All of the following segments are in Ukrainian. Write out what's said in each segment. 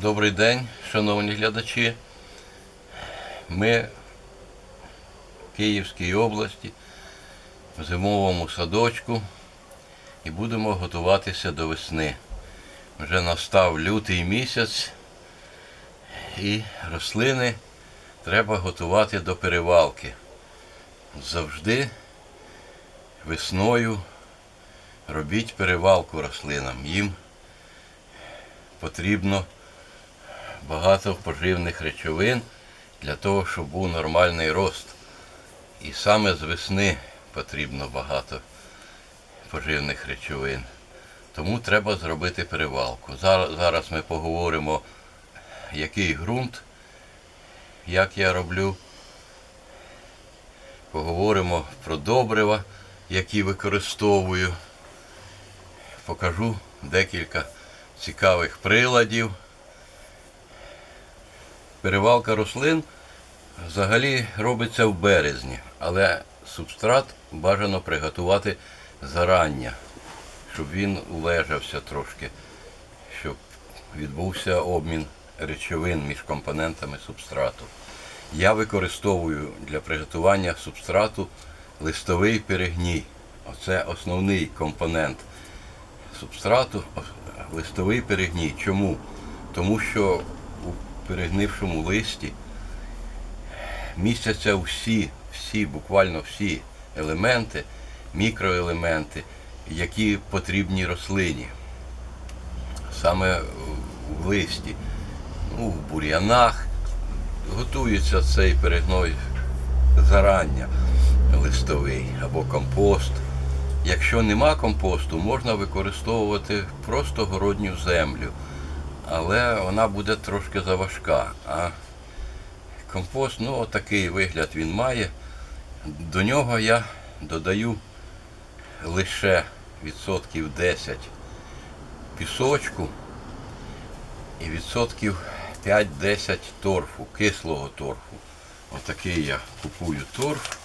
Добрий день, шановні глядачі. Ми в Київській області, в зимовому садочку і будемо готуватися до весни. Вже настав лютий місяць і рослини треба готувати до перевалки. Завжди весною робіть перевалку рослинам. Їм потрібно багато поживних речовин для того, щоб був нормальний рост. І саме з весни потрібно багато поживних речовин. Тому треба зробити перевалку. Зараз, ми поговоримо, який ґрунт, як я роблю. Поговоримо про добрива, які використовую. Покажу декілька цікавих приладів. Перевалка рослин взагалі робиться в березні, але субстрат бажано приготувати зарання, щоб він улежався трошки, щоб відбувся обмін речовин між компонентами субстрату. Я використовую для приготування субстрату листовий перегній. Оце основний компонент субстрату листовий перегній. Чому? Тому що перегнившому листі містяться всі, всі, буквально всі елементи, мікроелементи, які потрібні рослині. Саме в листі, ну, в бур'янах готується цей перегной зарання листовий або компост. Якщо нема компосту, можна використовувати просто городню землю, але вона буде трошки заважка. А компост, ну, отакий вигляд він має. До нього я додаю лише відсотків 10 пісочку і відсотків 5-10 торфу, кислого торфу. Отакий я купую торф.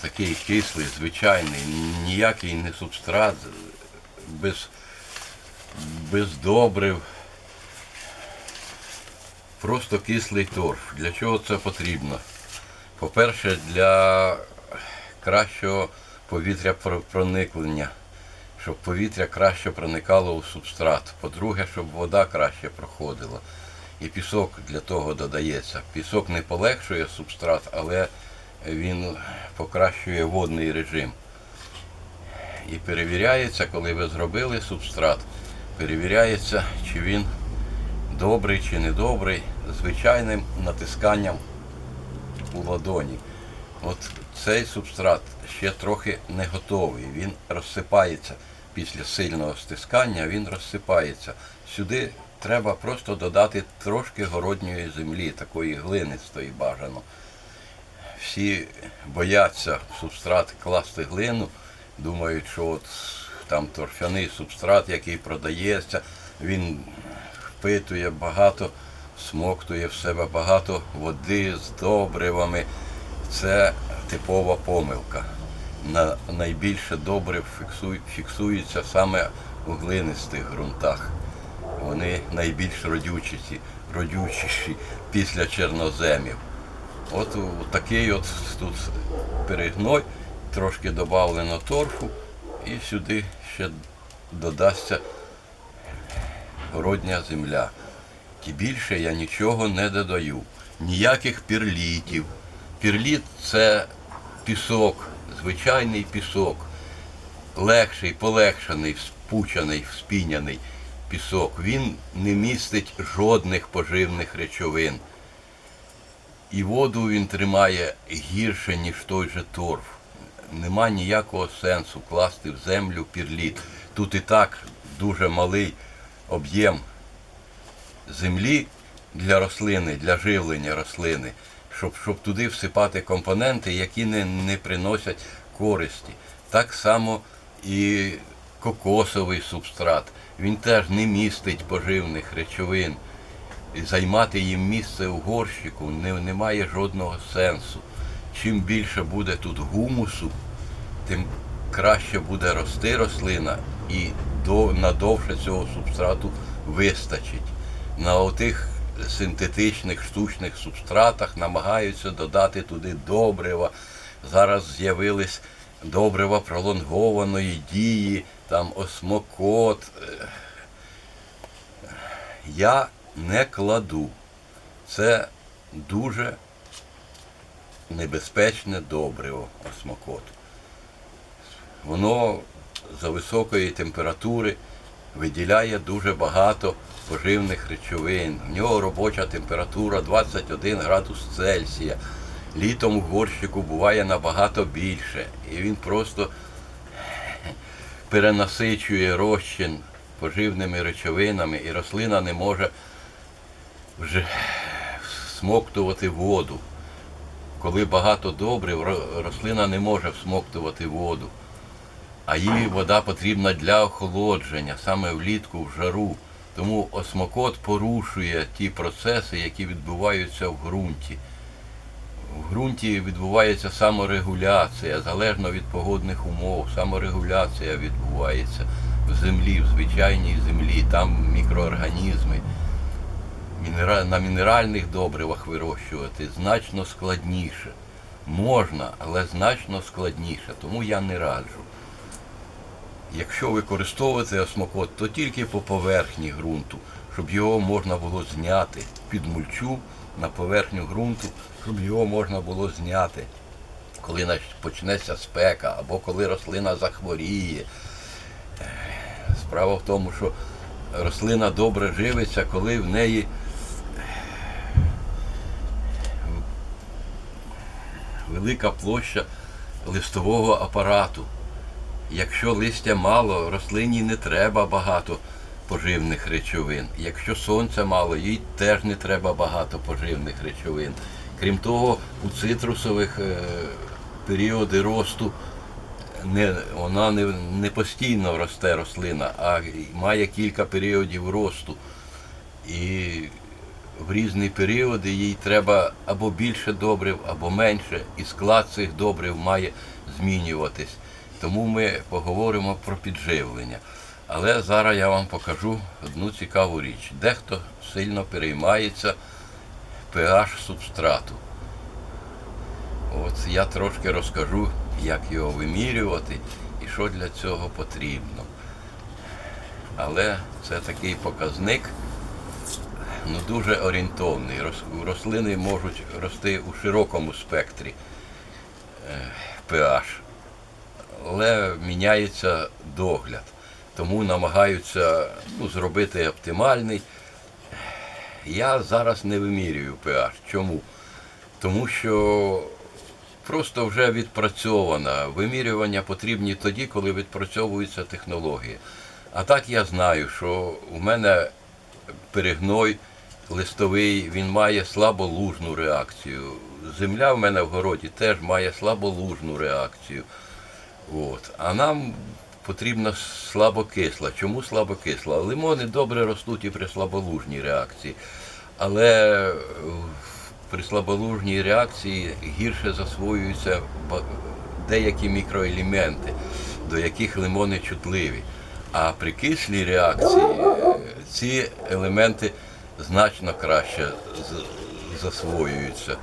Такий кислий, звичайний, ніякий не субстрат, без, без добрив. Просто кислий торф. Для чого це потрібно? По-перше, для кращого повітря проникнення, щоб повітря краще проникало у субстрат. По-друге, щоб вода краще проходила. І пісок для того додається. Пісок не полегшує субстрат, але він покращує водний режим. І перевіряється, коли ви зробили субстрат, перевіряється, чи він добрий чи недобрий, звичайним натисканням у ладоні. От цей субстрат ще трохи не готовий. Він розсипається після сильного стискання, він розсипається. Сюди треба просто додати трошки городньої землі, такої глинистої бажано всі бояться в субстрат класти глину, думають, що от там торфяний субстрат, який продається, він впитує багато, смоктує в себе багато води з добривами. Це типова помилка. На найбільше добрив фіксують, фіксуються саме у глинистих ґрунтах. Вони найбільш родючіші, родючіші після чорноземів. От такий от тут перегной, трошки додавлено торфу і сюди ще додасться городня земля. І більше я нічого не додаю. Ніяких пірлітів. Пірліт це пісок, звичайний пісок. Легший, полегшений, спучений, вспіняний пісок. Він не містить жодних поживних речовин. І воду він тримає гірше, ніж той же торф. Нема ніякого сенсу класти в землю пірліт. Тут і так дуже малий об'єм землі для рослини, для живлення рослини, щоб, щоб туди всипати компоненти, які не, не приносять користі. Так само і кокосовий субстрат. Він теж не містить поживних речовин. І займати їм місце у горщику не, немає жодного сенсу. Чим більше буде тут гумусу, тим краще буде рости рослина і надовше цього субстрату вистачить. на отих синтетичних штучних субстратах намагаються додати туди добрива. Зараз з'явились добрива пролонгованої дії, там осмокот. Я не кладу. Це дуже небезпечне добриво осмокот. Воно за високої температури виділяє дуже багато поживних речовин. В нього робоча температура 21 градус Цельсія. Літом у горщику буває набагато більше. І він просто перенасичує розчин поживними речовинами, і рослина не може вже всмоктувати воду. Коли багато добрив, рослина не може всмоктувати воду. А їй вода потрібна для охолодження, саме влітку, в жару. Тому осмокот порушує ті процеси, які відбуваються в ґрунті. В ґрунті відбувається саморегуляція, залежно від погодних умов. Саморегуляція відбувається в землі, в звичайній землі, там мікроорганізми. На мінеральних добривах вирощувати значно складніше. Можна, але значно складніше, тому я не раджу. Якщо використовувати осмокот, то тільки по поверхні ґрунту, щоб його можна було зняти під мульчу на поверхню ґрунту, щоб його можна було зняти, коли почнеться спека або коли рослина захворіє. Справа в тому, що рослина добре живиться, коли в неї велика площа листового апарату. Якщо листя мало, рослині не треба багато поживних речовин. Якщо сонця мало, їй теж не треба багато поживних речовин. Крім того, у цитрусових е, періоди росту не, вона не, не постійно росте рослина, а має кілька періодів росту. І в різні періоди їй треба або більше добрив, або менше, і склад цих добрив має змінюватись. Тому ми поговоримо про підживлення. Але зараз я вам покажу одну цікаву річ. Дехто сильно переймається pH субстрату. От я трошки розкажу, як його вимірювати і що для цього потрібно. Але це такий показник ну, дуже орієнтовний. Рослини можуть рости у широкому спектрі е, pH, але міняється догляд. Тому намагаються ну, зробити оптимальний. Я зараз не вимірюю pH. Чому? Тому що просто вже відпрацьована. Вимірювання потрібні тоді, коли відпрацьовується технологія. А так я знаю, що у мене перегной листовий, він має слаболужну реакцію. Земля в мене в городі теж має слаболужну реакцію. От. А нам потрібна слабокисла. Чому слабокисла? Лимони добре ростуть і при слаболужній реакції. Але е, при слаболужній реакції гірше засвоюються деякі мікроелементи, до яких лимони чутливі. А при кислій реакції е, ці елементи значно краще засвоюються.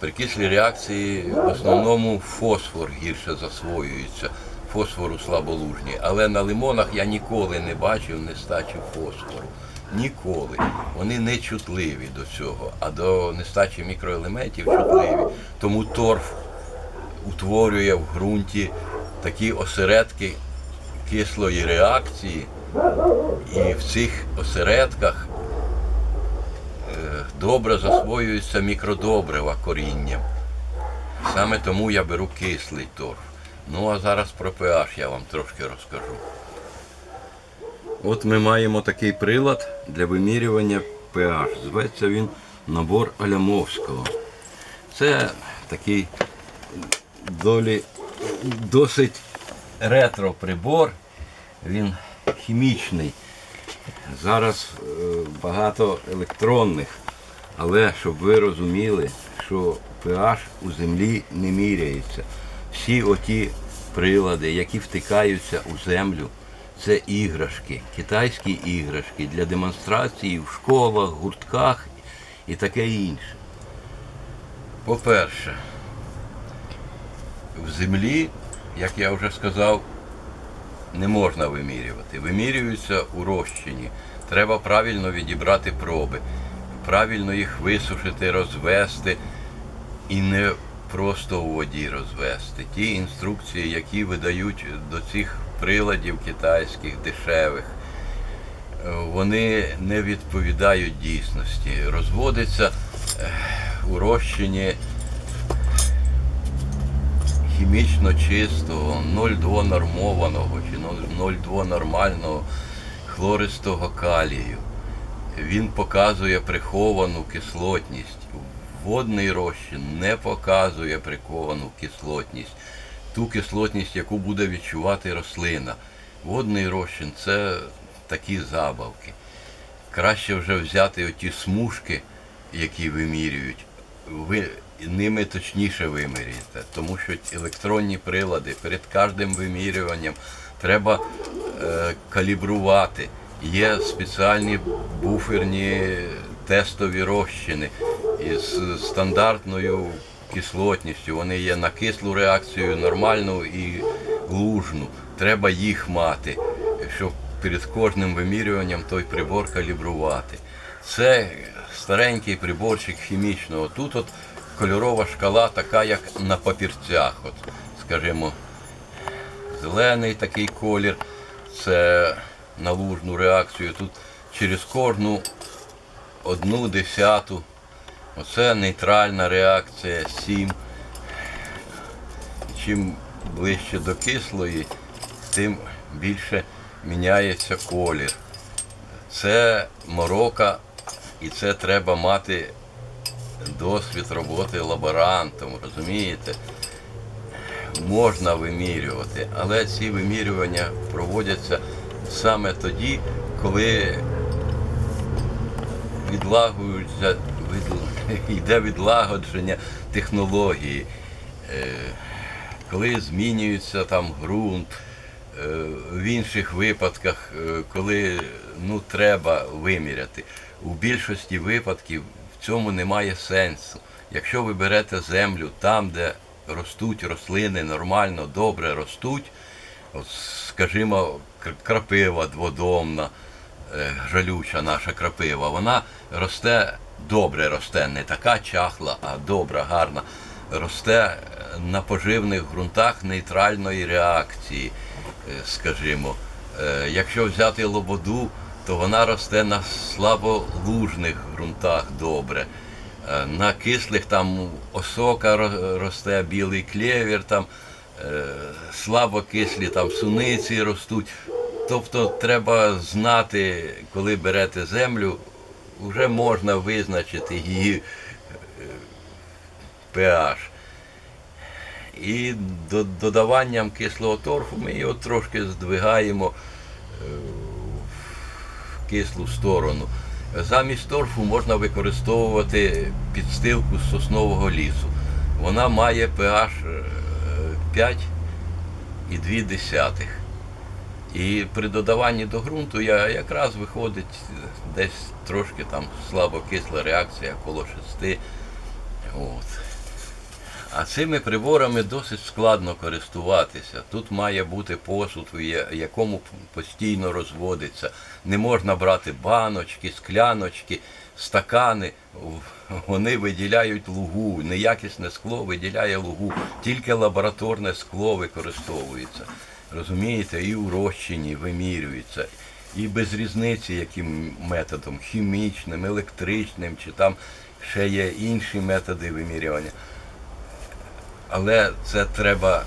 При кислій реакції в основному фосфор гірше засвоюється, фосфору слаболужні. Але на лимонах я ніколи не бачив нестачі фосфору. Ніколи. Вони не чутливі до цього, а до нестачі мікроелементів чутливі. Тому торф утворює в ґрунті такі осередки кислої реакції, і в цих осередках добре засвоюються мікродобрива корінням. Саме тому я беру кислий торф. Ну а зараз про pH я вам трошки розкажу. От ми маємо такий прилад для вимірювання pH. Зветься він набор Алямовського. Це такий долі досить ретро прибор. Він хімічний. Зараз е, багато електронних, але щоб ви розуміли, що pH у землі не міряється. Всі оті прилади, які втикаються у землю, це іграшки, китайські іграшки для демонстрації в школах, гуртках і таке інше. По-перше, в землі, як я вже сказав, не можна вимірювати. Вимірюються у розчині. Треба правильно відібрати проби, правильно їх висушити, розвести і не просто у воді розвести. Ті інструкції, які видають до цих приладів китайських, дешевих, вони не відповідають дійсності. Розводиться у розчині хімічно чистого, 0,2 нормованого чи 0,2 нормального хлористого калію. Він показує приховану кислотність. Водний розчин не показує приховану кислотність, ту кислотність, яку буде відчувати рослина. Водний розчин це такі забавки. Краще вже взяти оті смужки, які вимірюють, ви ними точніше вимірюєте, тому що електронні прилади перед кожним вимірюванням треба е, калібрувати. Є спеціальні буферні тестові розчини із стандартною кислотністю. Вони є на кислу реакцію, нормальну і лужну. Треба їх мати, щоб перед кожним вимірюванням той прибор калібрувати. Це старенький приборчик хімічного. Тут от кольорова шкала така, як на папірцях. От, скажімо, зелений такий колір, це на лужну реакцію. Тут через кожну одну десяту. Оце нейтральна реакція 7. Чим ближче до кислої, тим більше міняється колір. Це морока, і це треба мати досвід роботи лаборантом, розумієте? Можна вимірювати, але ці вимірювання проводяться саме тоді, коли відлагуються, від, йде відлагодження технології, е, коли змінюється там ґрунт, е, в інших випадках, е, коли ну, треба виміряти. У більшості випадків в цьому немає сенсу. Якщо ви берете землю там, де ростуть рослини нормально, добре ростуть, от, скажімо, крапива дводомна, е, жалюча наша крапива, вона росте, добре росте, не така чахла, а добра, гарна. Росте е, на поживних ґрунтах нейтральної реакції, е, скажімо. Якщо взяти лободу, то вона росте на слаболужних ґрунтах добре. На кислих там осока росте, білий клєвір, там слабокислі там суниці ростуть. Тобто треба знати, коли берете землю, вже можна визначити її е, pH. І додаванням кислого торфу ми його трошки здвигаємо е, в кислу сторону. Замість торфу можна використовувати підстилку з соснового лісу. Вона має pH е, 5,2. І при додаванні до ґрунту я якраз виходить десь трошки там слабокисла реакція коло 6. От. А цими приборами досить складно користуватися. Тут має бути посуд, в якому постійно розводиться. Не можна брати баночки, скляночки, стакани. Вони виділяють лугу. Неякісне скло виділяє лугу. Тільки лабораторне скло використовується. Розумієте, і у розчині вимірюється. І без різниці, яким методом, хімічним, електричним, чи там ще є інші методи вимірювання. Але це треба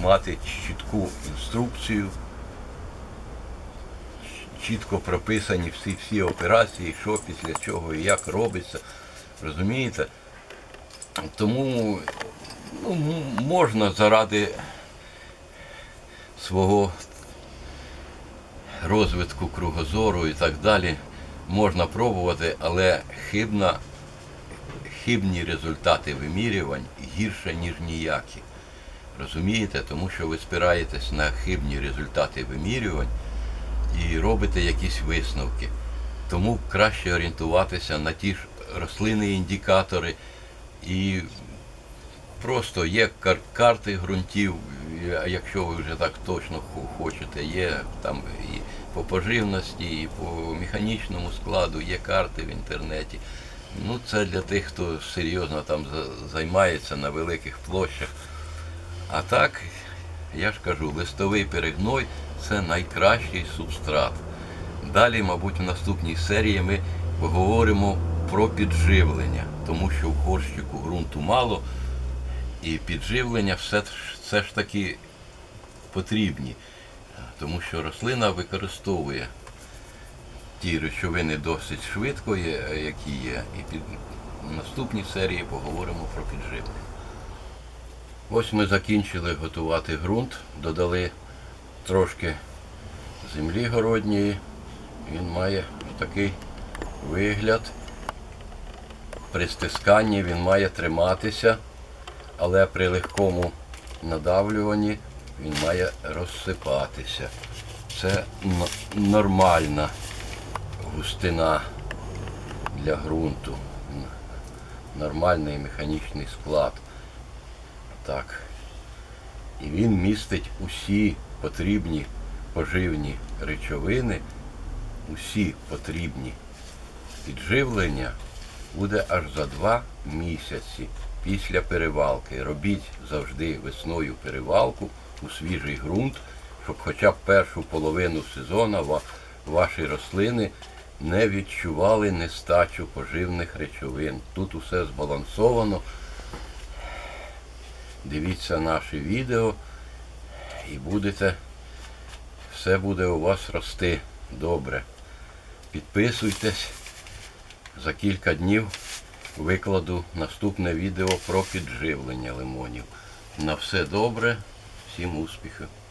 мати чітку інструкцію, чітко прописані всі, всі операції, що після чого і як робиться. Розумієте? Тому ну, можна заради свого розвитку кругозору і так далі, можна пробувати, але хибна хибні результати вимірювань гірше, ніж ніякі. Розумієте? Тому що ви спираєтесь на хибні результати вимірювань і робите якісь висновки. Тому краще орієнтуватися на ті ж рослинні індикатори і просто є кар- карти ґрунтів, якщо ви вже так точно хочете, є там і по поживності, і по механічному складу, є карти в інтернеті. Ну, це для тих, хто серйозно там займається на великих площах. А так, я ж кажу, листовий перегной це найкращий субстрат. Далі, мабуть, в наступній серії ми поговоримо про підживлення, тому що в горщику ґрунту мало, і підживлення все, все ж таки потрібні, тому що рослина використовує ті речовини досить швидко, є- які є. І під наступній серії поговоримо про підживлення. Ось ми закінчили готувати ґрунт, додали трошки землі городньої. Він має такий вигляд. При стисканні він має триматися, але при легкому надавлюванні він має розсипатися. Це нормальна густина для ґрунту. Нормальний механічний склад. Так. І він містить усі потрібні поживні речовини, усі потрібні підживлення буде аж за два місяці після перевалки. Робіть завжди весною перевалку у свіжий ґрунт, щоб хоча б першу половину сезону ваші рослини не відчували нестачу поживних речовин. Тут усе збалансовано. Дивіться наші відео і будете, все буде у вас рости добре. Підписуйтесь. За кілька днів викладу наступне відео про підживлення лимонів. На все добре, всім успіхів!